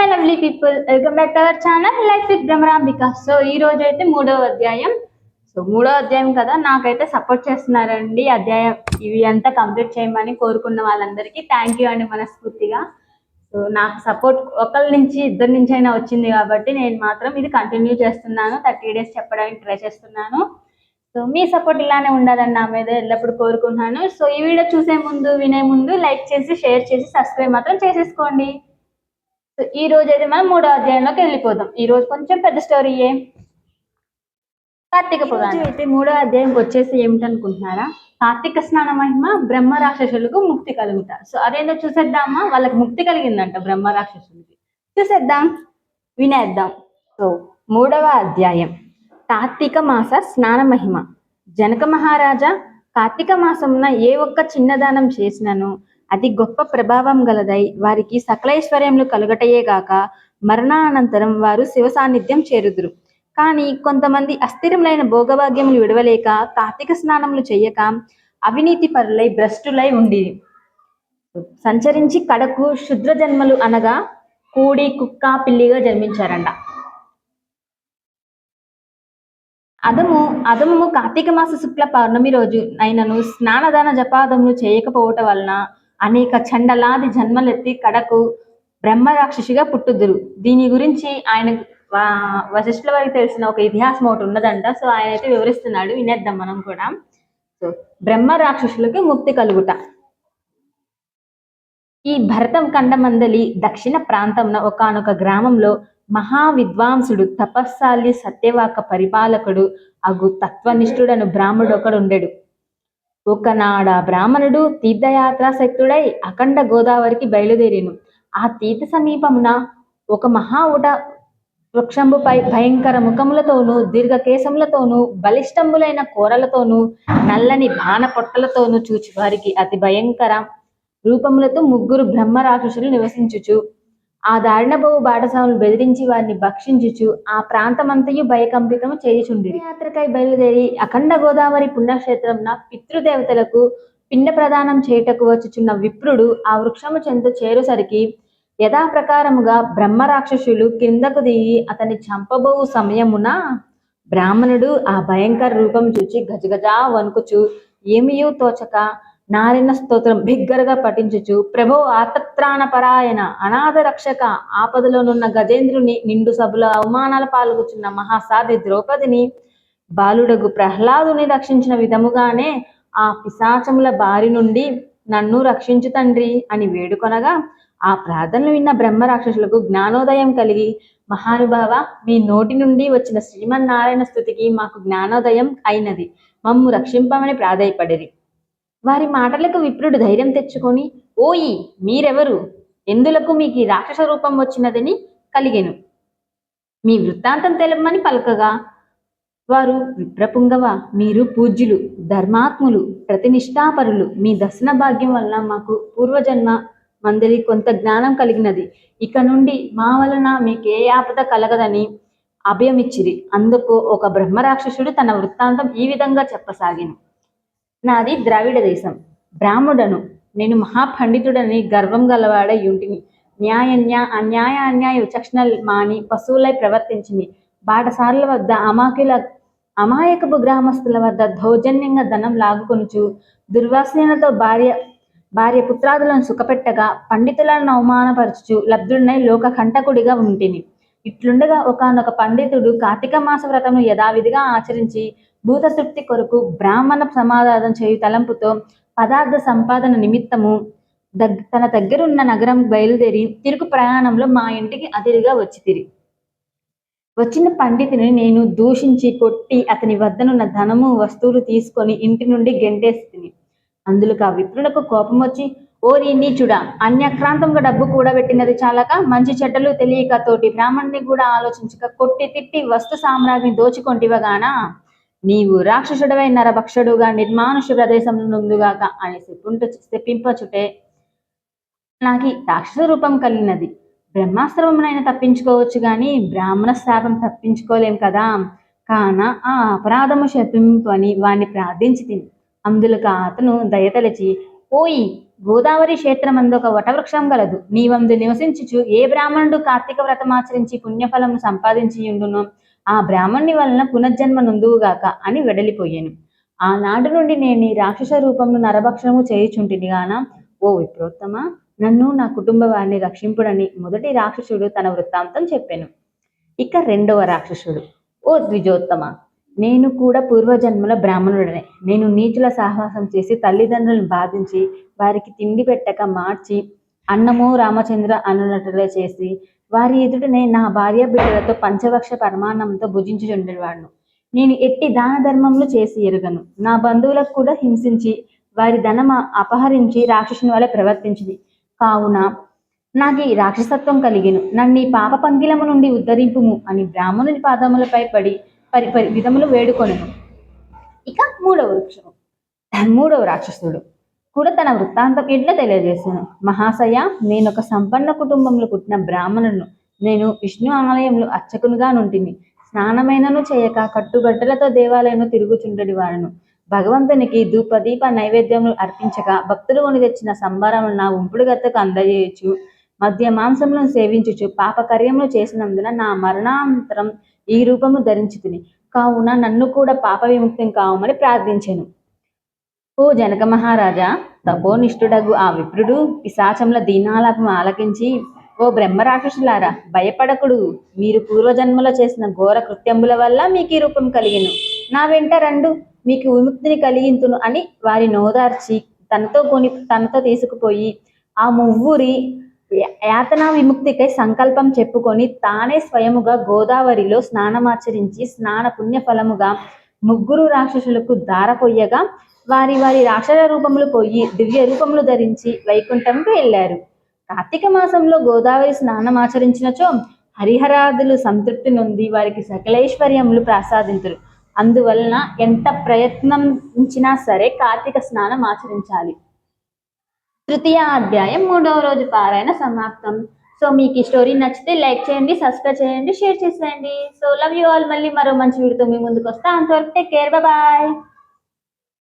My lovely people welcome back to our channel life with Bhramarambika so ఈ రోజు అయితే మూడవ అధ్యాయం. సో మూడో అధ్యాయం కదా నాకైతే సపోర్ట్ చేస్తున్నారండి. అధ్యాయం ఇవి అంతా కంప్లీట్ చేయమని కోరుకున్న వాళ్ళందరికీ థ్యాంక్ యూ అండి మనస్ఫూర్తిగా. సో నాకు సపోర్ట్ ఒకళ్ళ నుంచి ఇద్దరి నుంచి అయినా వచ్చింది కాబట్టి నేను మాత్రం ఇది కంటిన్యూ చేస్తున్నాను. థర్టీ డేస్ చెప్పడానికి ట్రై చేస్తున్నాను. సో మీ సపోర్ట్ ఇలానే ఉండాలని నా మీద ఎల్లప్పుడు కోరుకుంటున్నాను. సో ఈ వీడియో చూసే ముందు వినే ముందు లైక్ చేసి షేర్ చేసి సబ్స్క్రైబ్ మాత్రం చేసేసుకోండి. ఈ రోజు అయితే మనం మూడో అధ్యాయంలోకి వెళ్ళిపోదాం. ఈ రోజు కొంచెం పెద్ద స్టోరీయే కార్తీక పురాణం. అయితే మూడో అధ్యాయంకి వచ్చేసి ఏమిటనుకుంటున్నారా? కార్తీక స్నాన మహిమ బ్రహ్మ రాక్షసులకు ముక్తి కలుగుతా సో అదేంటో చూసేద్దామా? వాళ్ళకి ముక్తి కలిగిందంట బ్రహ్మ రాక్షసులకి చూసేద్దాం. వినేద్దాం. సో మూడవ అధ్యాయం. కార్తీక మాస స్నాన మహిమ. జనక మహారాజా కార్తీక మాసమున ఏ ఒక్క చిన్నదానం చేసినను? అది గొప్ప ప్రభావం గలదై వారికి సకలైశ్వర్యములు కలుగటయే గాక మరణానంతరం వారు శివ సాన్నిధ్యం చేరుదురు. కానీ కొంతమంది అస్థిరములైన భోగభాగ్యములు విడవలేక కార్తీక స్నానములు చెయ్యక అవినీతి పరులై భ్రష్టులై ఉండి సంచరించి కడకు శుద్ర జన్మలు అనగా కూడి కుక్క పిల్లిగా జన్మించారంట. అదము అదము కార్తీక మాస శుక్ల పౌర్ణమి రోజు అయినను స్నానదాన జపాదములు చేయకపోవటం వలన అనేక చండలాది జన్మలెత్తి కడకు బ్రహ్మరాక్షసిగా పుట్టుదురు. దీని గురించి ఆయన వశిష్ఠుల వారికి తెలిసిన ఒక ఇతిహాసం ఒకటి ఉన్నదంట. సో ఆయన అయితే వివరిస్తున్నాడు. వినేద్దాం మనం కూడా. సో బ్రహ్మ రాక్షసులకి ముక్తి కలుగుట. ఈ భరతం కండమందలి దక్షిణ ప్రాంతంన ఒకనొక గ్రామంలో మహా విద్వాంసుడు తపస్సాలి సత్యవాక పరిపాలకుడు అగు తత్వనిష్ఠుడను బ్రాహ్మడు ఒకడుండెడు. ఒకనాడ బ్రాహ్మణుడు తీర్థయాత్రాశక్తుడై అఖండ గోదావరికి బయలుదేరిను. ఆ తీర్థ సమీపమున ఒక మహా ఉట వృక్షంబుపై భయంకర ముఖములతోనూ దీర్ఘ కేశములతోనూ బలిష్టంబులైన కూరలతోనూ నల్లని బాణ పొట్టలతోనూ చూచి వారికి అతి భయంకర రూపములతో ముగ్గురు బ్రహ్మ రాక్షసులు నివసించుచు ఆ దారిన బాటసాములు బెదిరించి వారిని భక్షించుచు ఆ ప్రాంతమంతయు భయకంపితము చేయుచుండి యాత్రకై బయలుదేరి అఖండ గోదావరి పుణ్యక్షేత్రంన పితృదేవతలకు పిండ ప్రదానం చేయుటకు వచ్చుచున్న విప్రుడు ఆ వృక్షము చెంత చేరుసరికి యథాప్రకారముగా బ్రహ్మ రాక్షసులు కిందకు దిగి అతని చంపబోవు సమయమున బ్రాహ్మణుడు ఆ భయంకర రూపం చూచి గజగజా వణుకుచు ఏమియూ తోచక? నారాయణ స్తోత్రం బిగ్గరగా పఠించుచు ప్రభో ఆతత్రాణ పరాయణ అనాథ రక్షక ఆపదలోనున్న గజేంద్రుని నిండు సభల అవమానాల పాల్గొచున్న మహాసాధి ద్రౌపదిని బాలుడగు ప్రహ్లాదుని రక్షించిన విధముగానే ఆ పిశాచముల బారి నుండి నన్ను రక్షించు తండ్రి అని వేడుకొనగా ఆ ప్రార్థనలు విన్న బ్రహ్మ రాక్షసులకు జ్ఞానోదయం కలిగి మహానుభావ మీ నోటి నుండి వచ్చిన శ్రీమన్నారాయణ స్థుతికి మాకు జ్ఞానోదయం అయినది. మమ్ము రక్షింపమని ప్రాధాయపడిరి. వారి మాటలకు విప్రుడు ధైర్యం తెచ్చుకొని ఓయి మీరెవరు? ఎందులకు మీకు ఈ రాక్షస రూపం వచ్చినదని కలిగెను. మీ వృత్తాంతం తెలపమని పలకగా. వారు విప్రపుంగవ మీరు పూజ్యులు ధర్మాత్ములు ప్రతినిష్టాపరులు మీ దర్శన భాగ్యం వలన మాకు పూర్వజన్మ మందలి కొంత జ్ఞానం కలిగినది. ఇక నుండి మా వలన మీకు ఏ ఆపద కలగదని అభయమిచ్చిరి. అందుకు ఒక బ్రహ్మరాక్షసుడు తన వృత్తాంతం ఈ విధంగా చెప్పసాగాను. నాది ద్రావిడ దేశం. బ్రాహ్మణుడను నేను మహాపండితుడని గర్వం గలవాడై ఉంటిని. న్యాయ అన్యాయ అన్యాయ విచక్షణ మాని పశువులై ప్రవర్తించింది బాటసారుల వద్ద అమాకుల అమాయకపు గ్రామస్తుల వద్ద దౌర్జన్యంగా ధనం లాగుకొనుచు దుర్వాసనతో భార్య భార్య పుత్రాదులను సుఖపెట్టగా పండితులను అవమానపరచుచు లబ్ధుడినై లోక కంటకుడిగా ఉంటిని. ఇట్లుండగా ఒకనొక పండితుడు కార్తీక మాస వ్రతమును యథావిధిగా ఆచరించి భూత తృప్తి కొరకు బ్రాహ్మణ సమాధానం చేయు తలంపుతో పదార్థ సంపాదన నిమిత్తము దగ్ తన దగ్గరున్న నగరం బయలుదేరి తిరుగు ప్రయాణంలో మా ఇంటికి అదిరిగా వచ్చి తిరిగి వచ్చిన పండితుని నేను దూషించి కొట్టి అతని వద్దనున్న ధనము వస్తువులు తీసుకొని ఇంటి నుండి గెంటేస్తుంది అందులోకి ఆ విప్రులకు కోపం వచ్చి ఓరి నీచుడా అన్యక్రాంతంగా డబ్బు కూడబెట్టినది చాలక మంచి చెడ్డలు తెలియక తోటి బ్రాహ్మణ్ణి కూడా ఆలోచించక కొట్టి తిట్టి వస్తు సామ్రాజ్ని దోచుకొంటివగానా? నీవు రాక్షసుడవై నరభక్షుడుగా నిర్మానుష ప్రదేశంలో నుందుగాక అని చెప్పుంట చెప్పింపచుటే నాకు రాక్షస రూపం కలిగినది బ్రహ్మాస్త్రమునైనా తప్పించుకోవచ్చు కానీ బ్రాహ్మణ శాపం తప్పించుకోలేం కదా కాన ఆ అపరాధము శపింపని వాణ్ణి ప్రార్థించి తిని అందులకు అతను దయతలచి ఓయి గోదావరి క్షేత్రమందు ఒక వటవృక్షం గలదు నీవందు నివసించుచు ఏ బ్రాహ్మణుడు కార్తీక వ్రతమాచరించి పుణ్యఫలము సంపాదించి ఉండును ఆ బ్రాహ్మణ్ణి వలన పునర్జన్మ నుందువుగాక అని వెడలిపోయాను. ఆనాడు నుండి నేను ఈ రాక్షస రూపంలో నరభక్షణము చేయుచుంటిని గాన ఓ విప్రోత్తమ నన్ను నా కుటుంబ వారిని రక్షింపుడని మొదటి రాక్షసుడు తన వృత్తాంతం చెప్పాను. ఇక రెండవ రాక్షసుడు ఓ ద్విజోత్తమ నేను కూడా పూర్వజన్మల బ్రాహ్మణుడనే. నేను నీచుల సాహసం చేసి తల్లిదండ్రులను బాధించి వారికి తిండి పెట్టక మార్చి అన్నము రామచంద్ర అనునట్టులే చేసి వారి ఎదుటనే నా భార్య బిడ్డలతో పంచవక్ష పరమాన్నంతో భుజించుచుండేవాడును. నేను ఎట్టి దాన ధర్మములు చేసి ఎరుగను. నా బంధువులకు కూడా హింసించి వారి ధనమ అపహరించి రాక్షసుని వల్ల ప్రవర్తించింది కావున నాకు ఈ రాక్షసత్వం కలిగిను. నన్ను ఈ పాప పంగిలము నుండి ఉద్ధరింపుము అని బ్రాహ్మణుని పాదములపై పడి పరి పరి విధములు వేడుకొను ఇక మూడవ వృక్షము. మూడవ రాక్షసుడు. కూడా తన వృత్తాంతం ఇట్లా తెలియజేశాను? మహాశయ నేను ఒక సంపన్న కుటుంబంలో పుట్టిన బ్రాహ్మణును నేను విష్ణు ఆలయంలో అర్చకునిగా నుంటిని. స్నానమైనను చేయక కట్టుబట్టలతో దేవాలయంలో తిరుగుచుండడి వాడను. భగవంతునికి ధూప దీప నైవేద్యములు అర్పించక భక్తులు కొని తెచ్చిన సంబరములు నా ఉంపుడు గత్తకు అందజేయచ్చు మధ్య మాంసములను సేవించుచు పాపకర్యములు చేసినందున నా మరణాంతరం ఈ రూపము ధరించుతుని. కావున నన్ను కూడా పాప విముక్తం కావమని ప్రార్థించాను. ఓ జనక మహారాజా తపోనిష్ఠుడగు ఆ విప్రుడు పిశాచముల దీనాలాపం ఆలకించి ఓ బ్రహ్మరాక్షసులారా భయపడకుడు. మీరు పూర్వజన్మలో చేసిన ఘోర కృత్యముల వల్ల మీకు ఈ రూపం కలిగిను. నా వెంట రండు. మీకు విముక్తిని కలిగింతును అని వారి నోదార్చి తనతో కొని తనతో తీసుకుపోయి ఆ మువ్వురి యాతనా విముక్తికై సంకల్పం చెప్పుకొని తానే స్వయముగా గోదావరిలో స్నానమాచరించి స్నాన పుణ్య ఫలముగా ముగ్గురు రాక్షసులకు దారపోయగా వారి వారి రాక్షస రూపములు పోయి దివ్య రూపములు ధరించి వైకుంఠంకు వెళ్ళారు. కార్తీక మాసంలో గోదావరి స్నానం ఆచరించినచో హరిహరాదులు సంతృప్తి నొంది వారికి సకలైశ్వర్యములు ప్రసాదింతురు. అందువలన ఎంత ప్రయత్నించినా సరే కార్తీక స్నానం ఆచరించాలి. తృతీయ అధ్యాయం మూడవ రోజు పారాయణ సమాప్తం. సో మీకు ఈ స్టోరీ నచ్చితే లైక్ చేయండి సబ్స్క్రైబ్ చేయండి షేర్ చేసేయండి. So love you all. మళ్ళీ మరో మంచి వీడితో మీ ముందుకు వస్తా. అంతవరకు టేక్ కేర్. బాయ్.